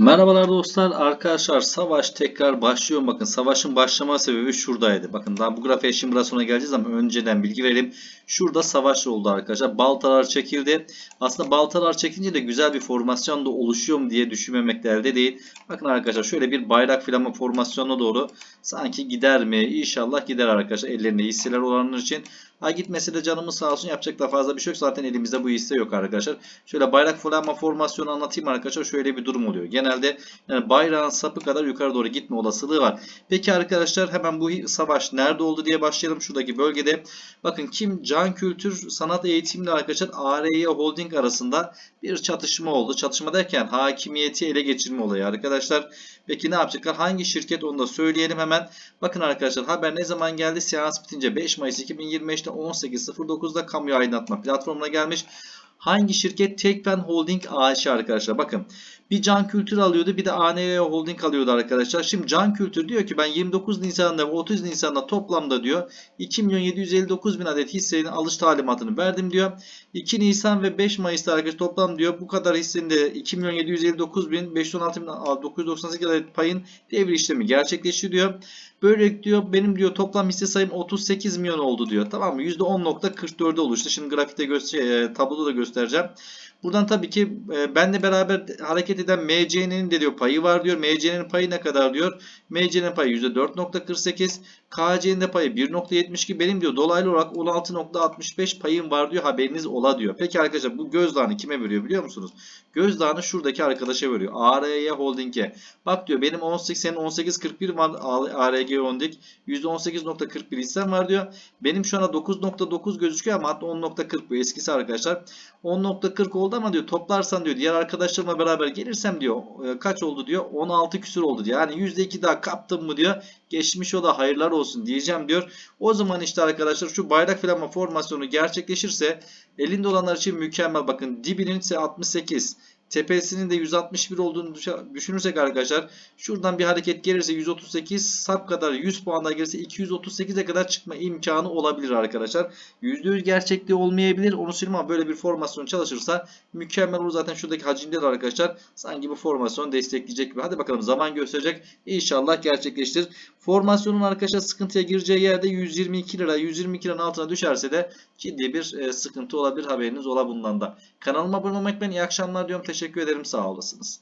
Merhabalar dostlar. Arkadaşlar savaş tekrar başlıyor. Bakın savaşın başlama sebebi şuradaydı. Bakın daha bu grafiğe şimdi biraz sonra geleceğiz ama önceden bilgi verelim. Şurada savaş oldu arkadaşlar. Baltalar çekildi. Aslında baltalar çekince de güzel bir formasyon da oluşuyor mu diye düşünmemek de değil. Bakın arkadaşlar şöyle bir bayrak filan formasyonuna doğru sanki gider mi? İnşallah gider arkadaşlar. Ellerinde hisseler olanlar için. Ha gitmesi de canımız sağ olsun. Yapacak da fazla bir şey yok. Zaten elimizde bu hisse yok arkadaşlar. Şöyle bayrak fırlanma formasyonu anlatayım arkadaşlar. Şöyle bir durum oluyor. Genelde yani bayrağın sapı kadar yukarı doğru gitme olasılığı var. Peki arkadaşlar hemen bu savaş nerede oldu diye başlayalım. Şuradaki bölgede. Bakın kim Can Kültür Sanat Eğitimli arkadaşlar ARY Holding arasında bir çatışma oldu. Çatışma derken hakimiyeti ele geçirme olayı arkadaşlar. Peki ne yapacaklar? Hangi şirket onu da söyleyelim hemen. Bakın arkadaşlar haber ne zaman geldi? Seans bitince 5 Mayıs 2025'te 18.09'da kamuya aydınlatma platformuna gelmiş. Hangi şirket? Tekfen Holding AŞ arkadaşlar. Bakın bir Can Kültür alıyordu bir de ANR Holding alıyordu arkadaşlar. Şimdi Can Kültür diyor ki ben 29 Nisan'da ve 30 Nisan'da toplamda diyor 2 milyon 759 bin adet hissenin alış talimatını verdim diyor. 2 Nisan ve 5 Mayıs'ta arkadaşlar toplam diyor bu kadar hissenin de 2 milyon 759 bin 516 bin 998 adet payın devir işlemi gerçekleşiyor diyor. Böyle diyor benim diyor toplam hisse sayım 38 milyon oldu diyor. Tamam mı? %10.44'e oluştu. Şimdi grafikte göster e, tabloda da göstereceğim. Buradan tabii ki e, benle beraber hareket eden MC'nin de diyor payı var diyor. MC'nin payı ne kadar diyor? MC'nin payı %4.48. KC'nin de payı 1.72. Benim diyor dolaylı olarak 16.65 payım var diyor. Haberiniz ola diyor. Peki arkadaşlar bu gözdağını kime veriyor biliyor musunuz? Gözdağını şuradaki arkadaşa veriyor. ARY Holding'e. Bak diyor benim 18 senin 18.41 var ARG Holding. %18.41 hissem var diyor. Benim şu anda 9.9 gözüküyor ama hatta 10.40 bu eskisi arkadaşlar. 10.40 oldu ama diyor toplarsan diyor diğer arkadaşlarımla beraber gelirsem diyor e, kaç oldu diyor 16 küsür oldu diyor. Yani %2 daha kaptım mı diyor geçmiş o da hayırlar olsun diyeceğim diyor. O zaman işte arkadaşlar şu bayrak filanma formasyonu gerçekleşirse elinde olanlar için mükemmel bakın dibinin ise 68 tepesinin de 161 olduğunu düşünürsek arkadaşlar şuradan bir hareket gelirse 138 sap kadar 100 puanla gelirse 238'e kadar çıkma imkanı olabilir arkadaşlar. %100 gerçekliği olmayabilir. Onu ama böyle bir formasyon çalışırsa mükemmel olur. Zaten şuradaki hacimde de arkadaşlar sanki bu formasyon destekleyecek gibi. Hadi bakalım zaman gösterecek. İnşallah gerçekleştir. Formasyonun arkadaşlar sıkıntıya gireceği yerde 122 lira 122 liranın altına düşerse de ciddi bir e, sıkıntı olabilir. Haberiniz ola bundan da. Kanalıma abone olmak ben iyi akşamlar diyorum. Teşekkür ederim. Sağ olasınız.